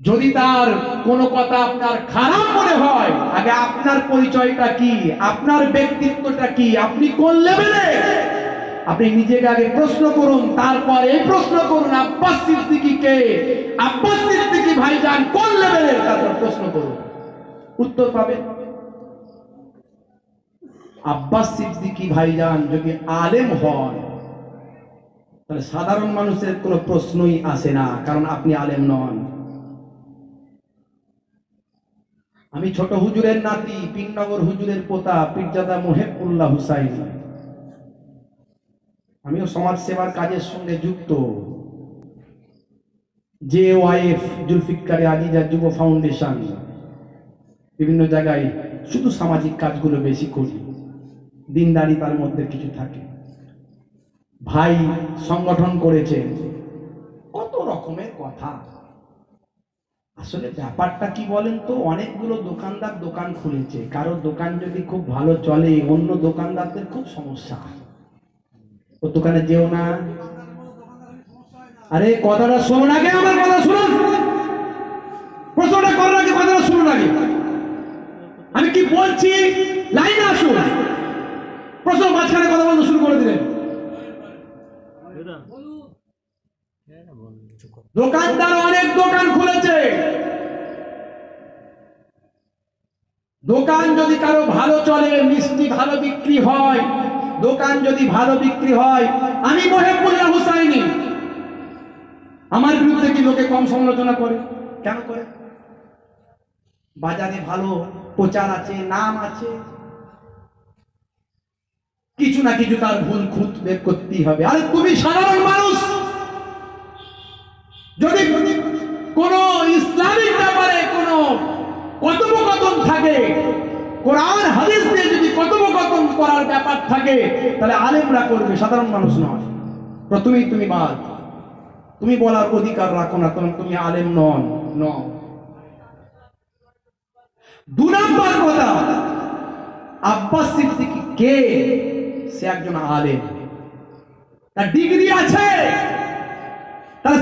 যদি তার কোনো কথা আপনার খারাপ মনে হয়, আগে আপনার পরিচয়টা কি? আপনার ব্যক্তিত্বটা কি? আপনি কোন লেভেলে আপনি নিজেকে আগে প্রশ্ন করুন, তারপর এই প্রশ্ন করুন, আব্বাস সিদ্দিকি কে আব্বাস সিদ্দিকি ভাইজান কোন লেভেলের তারপর প্রশ্ন করুন। উত্তর পাবেন। আব্বাস সিদ্দিকি ভাইজান যদি আলেম হয় তাহলে সাধারণ মানুষের কোনো প্রশ্নই আসে না, কারণ আপনি আলেম নন। আমি ছোট হুজুরের নাতি, পিননগর হুজুরের পোতা, পীরজাদা মোহেবুল্লাহ হুসাইন। আমিও সমাজ সেবার কাজের সঙ্গে যুক্ত। জে ওয়াইএফ জুলফিকারে আজিজা যুব ফাউন্ডেশন। বিভিন্ন জায়গায় শুধু সামাজিক কাজগুলো বেশি করি। দিনদারি তার মধ্যে কিছু থাকে। ভাই সংগঠন করেছেন। কত রকমের কথা। আসলে ব্যাপারটা কি বলেন তো? অনেকগুলো দোকানদার দোকান খুলেছে। কারও দোকান যদি খুব ভালো চলে, অন্য দোকানদারদের খুব সমস্যা ও দোকানে যেও না। আরে, কথাটা শুনুন আগে, আমার কথা শুনুন প্রশ্নটা করার আগে কথাটা শুনুন আগে। আমি কি বলছি? লাইনে আসুন। প্রশ্ন মাঝখানে কথা বলতে শুরু করে দিলেন। দোকানদার অনেক দোকান খুলেছে। দোকান যদি কারও ভালো চলে, মিষ্টি ভালো বিক্রি হয়, দোকান যদি ভালো বিক্রি হয়, আমি মহেবুল্লাহ হুসাইনি। আমার বিরুদ্ধে কি লোকে কম সমালোচনা করে? কেন করে? বাজারে ভালো প্রচার আছে, নাম আছে। কিছু না কিছু তার ভুল খুঁত বের করতেই হবে। আরে তুমি সাধারণ মানুষ যদি কোন ইসলামিক ব্যাপারে কোন কথোপকথন থাকে, কোরআন, হাদিস দিয়ে যদি কথোপকথন করার ব্যাপার থাকে, তাহলে আলেমরা করবে, সাধারণ মানুষ নয়। প্রথমেই তুমি বাদ। তুমি বলার অধিকার রাখো না তখন তুমি আলেম নন ন দু নম্বর কথা, আব্বাস কে? সে একজন আলেম। তার ডিগ্রি আছে।